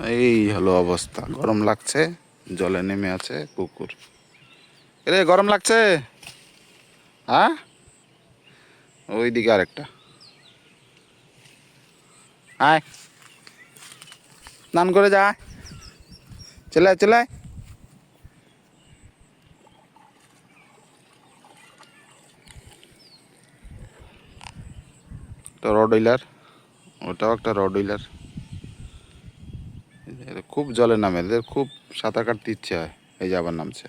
এই হলো অবস্থা। গরম লাগছে, জলে নেমে আছে কুকুর রে গরম লাগছে? হ্যাঁ? ওইদিকে আরেকটা। আয়। স্নান করে যা। চলে চলে তো রড উইলার ওটাও একটা রড উইলার এরা খুব জলে নামে, এদের খুব সাঁতার কাটতে ইচ্ছে হয়, এই যে আবার নামছে।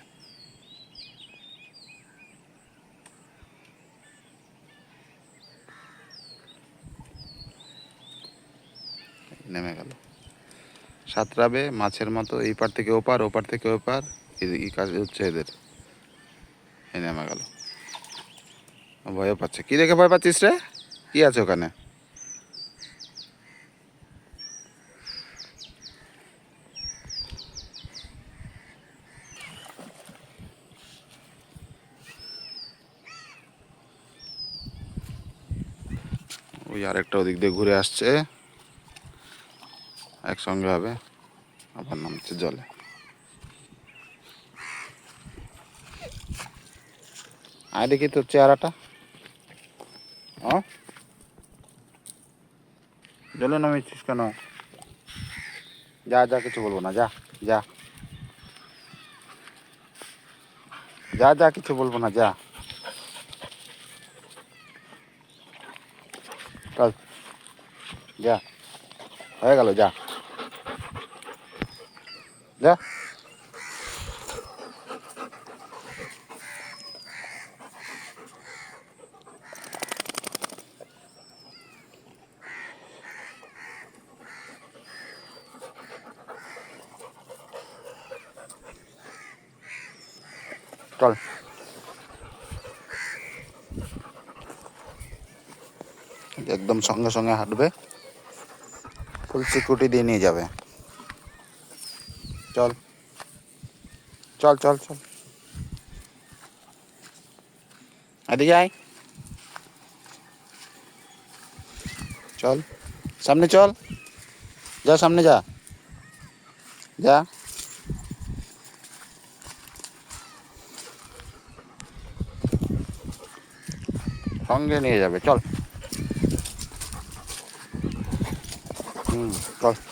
নেমে গেল। সাঁতরাবে মাছের মতো, এই পার থেকে ওপার ওপার থেকে ওপার, এই- কাজ হচ্ছে এদের। এই নেমে গেল। ভয়ও পাচ্ছে। কি দেখে ভয় পাচ্ছিস রে? কি আছে ওখানে? ওই আরেকটা ওদিক দিয়ে ঘুরে আসছে। একসঙ্গে হবে। আবার নামছে জলে। আয় দেখি তোর চেহারাটা। ও জলে নামিয়েছিস কেন? যা যা, কিছু বলব না। যা যা। যা যা, কিছু বলব না। যা। চল যা হয়ে গেল যা যা চল একদম সঙ্গে সঙ্গে হাঁটবে ফুল সিকিউরিটি দিয়ে নিয়ে যাবে চল চল চল চল এদিকে আয় চল সামনে চল যা সামনে যা যা সঙ্গে নিয়ে যাবে চল 嗯好。